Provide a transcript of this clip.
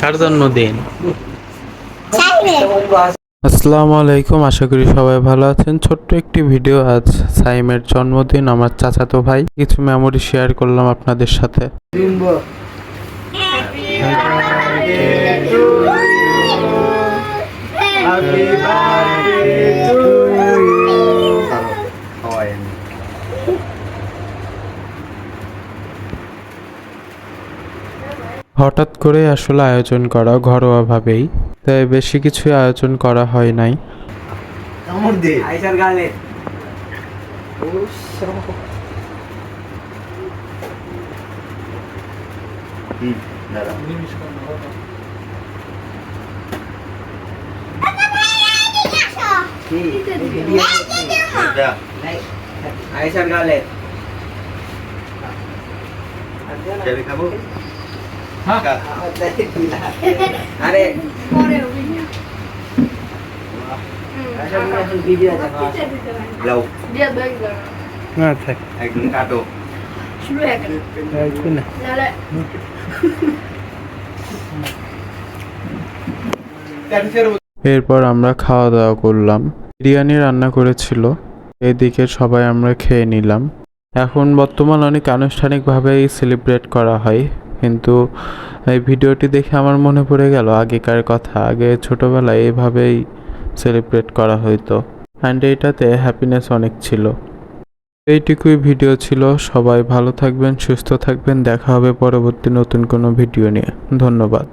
কার জন্মদিন আসসালামু আলাইকুম আশা করি সবাই ভালো আছেন। ছোট্ট একটি ভিডিও আজ সাইমের জন্মদিন আমার চাচাতো ভাই। কিছু মেমোরি শেয়ার করলাম আপনাদের সাথে। হঠাৎ করে আসলে আয়োজন করা ঘরোয়াভাবেই তাই বেশি কিছু আয়োজন করা হয় নাই আইসার গালে হুম দাদা কি যা আইসার গালে যাবি খাব আরে আইসার গালে এখন ভিডিও আছে লাও না থাক। একদম কাটো। এরপর আমরা খাওয়া দাওয়া করলাম। বিরিয়ানি রান্না করেছিল। এদিকে সবাই আমরা খেয়ে নিলাম। এখন বর্তমান অনেক আনুষ্ঠানিকভাবেই সেলিব্রেট করা হয়। কিন্তু এই ভিডিওটি দেখে আমার মনে পড়ে গেল আগেকার কথা। আগে ছোটোবেলায় এভাবেই সেলিব্রেট করা হইতো। অ্যান্ড এইটাতে হ্যাপিনেস অনেক ছিল। এইটুকুই ভিডিও ছিল। সবাই ভালো থাকবেন, সুস্থ থাকবেন। দেখা হবে পরবর্তী নতুন কোনো ভিডিও নিয়ে। ধন্যবাদ।